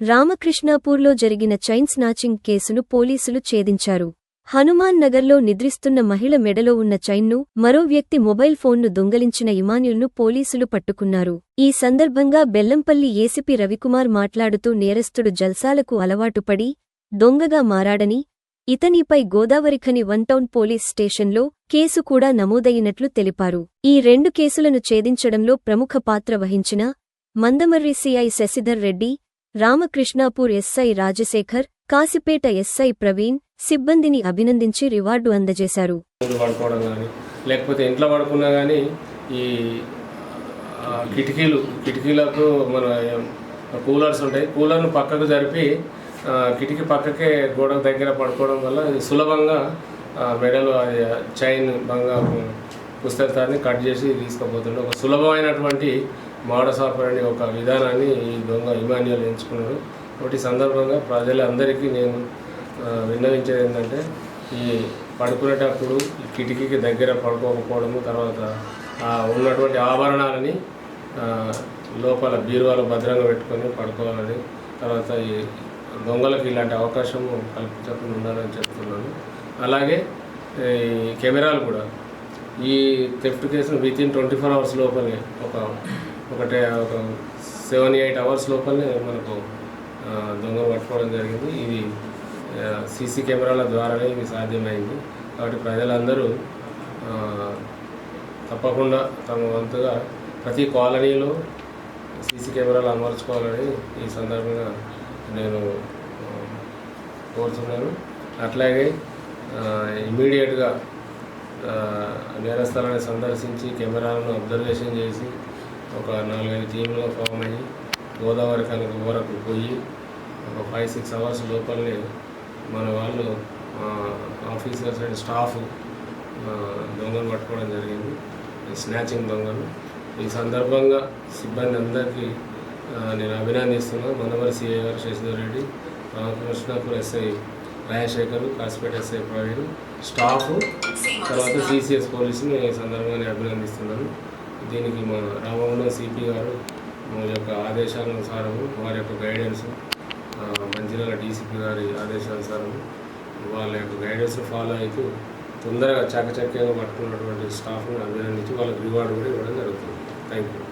రామకృష్ణాపూర్లో జరిగిన chain snatching కేసును పోలీసులు ఛేదించారు. హనుమాన్ నగర్లో నిద్రిస్తున్న మహిళ మెడలో ఉన్న చైన్ను మరో వ్యక్తి మొబైల్ ఫోన్ను దొంగలించిన ఇమాన్యుల్ను పోలీసులు పట్టుకున్నారు. ఈ సందర్భంగా బెల్లంపల్లి ఏసిపి రవికుమార్ మాట్లాడుతూ నేరస్తుడు జల్సాలకు అలవాటుపడి దొంగగా మారాడని ఇతనిపై గోదావరిఖని వన్ టౌన్ పోలీస్ స్టేషన్లో కేసు కూడా నమోదయినట్లు తెలిపారు. ఈ రెండు కేసులను ఛేదించడంలో ప్రముఖ పాత్ర వహించిన Mandamarri CI Shashidhar Reddy Ramakrishnapur SI Rajashekar Kasipet SI Praveen సిబ్బందిని అభినందించి రివార్డు అందజేశారు. పడుకోవడం కానీ లేకపోతే ఇంట్లో పడుకున్నా కానీ ఈ కిటికీలు కిటికీలకు మన కూలర్స్ ఉంటాయి. కూలర్ను పక్కకు జరిపి కిటికీ పక్కకే గోడ దగ్గర పడుకోవడం వల్ల సులభంగా మెడలు మెడలో చైన్ బంగారు పుస్తకాన్ని కట్ చేసి తీసుకుపోతుండే. ఒక సులభమైనటువంటి మోడస్ ఒక విధానాన్ని ఈ దొంగ ఇమాన్యుల్ ఎంచుకున్నాడు. ఒకటి సందర్భంగా ప్రజలందరికీ నేను విన్నవించేది ఏంటంటే ఈ పడుకునేటప్పుడు కిటికీకి దగ్గర పడుకోకపోవడము తర్వాత ఆ ఉన్నటువంటి ఆభరణాలని లోపల బీరువాలో భద్రంగా పెట్టుకొని పడుకోవాలని తర్వాత ఈ దొంగలకు ఇలాంటి అవకాశము కల్పించకుండా ఉండాలని చెప్తున్నాను. అలాగే ఈ కెమెరాలు కూడా ఈ థెఫ్ట్ కేసును with in twenty four hours లోపలే. ఒక ఒకటే ఒక సెవెన్ ఎయిట్ అవర్స్ లోపలనే మనకు దొంగ దొంగలు పట్టుకోవడం జరిగింది. ఇది సీసీ కెమెరాల ద్వారానే ఇది సాధ్యమైంది. కాబట్టి ప్రజలందరూ తప్పకుండా తమ వంతుగా ప్రతి కాలనీలో సీసీ కెమెరాలు అమర్చుకోవాలని ఈ సందర్భంగా నేను కోరుతున్నాను. అట్లాగే ఇమీడియట్గా నేరస్థలాన్ని సందర్శించి కెమెరాలను అబ్జర్వేషన్ చేసి ఒక నాలుగైదు టీంలో ఫామ్ అయ్యి గోదావరి కనుక వరకు పోయి ఒక ఫైవ్ సిక్స్ అవర్స్ లోపలనే మన వాళ్ళు ఆఫీసర్స్ అండ్ స్టాఫ్ దొంగలు పట్టుకోవడం జరిగింది. స్నాచింగ్ దొంగలు. ఈ సందర్భంగా సిబ్బంది అందరికీ నేను అభినందిస్తున్నాను మనవరి CI garu Shashidhar Reddy Ramakrishnapur SI Rajashekar Kasipet SI Praveen staff తర్వాత సిసిఎస్ పోలీసుని ఈ సందర్భంగా నేను అభినందిస్తున్నాను. దీనికి మా రామగుండం సిపి గారు మా యొక్క ఆదేశానుసారము వారి యొక్క గైడెన్స్ మంచిర్యాల డీసీపీ గారి ఆదేశానుసారం వాళ్ళ యొక్క గైడెన్స్ ఫాలో అవుతూ తొందరగా చాకచక్యంగా పట్టుకున్నటువంటి స్టాఫ్ని అభినందించి వాళ్ళకి రివార్డు కూడా ఇవ్వడం జరుగుతుంది. Thank you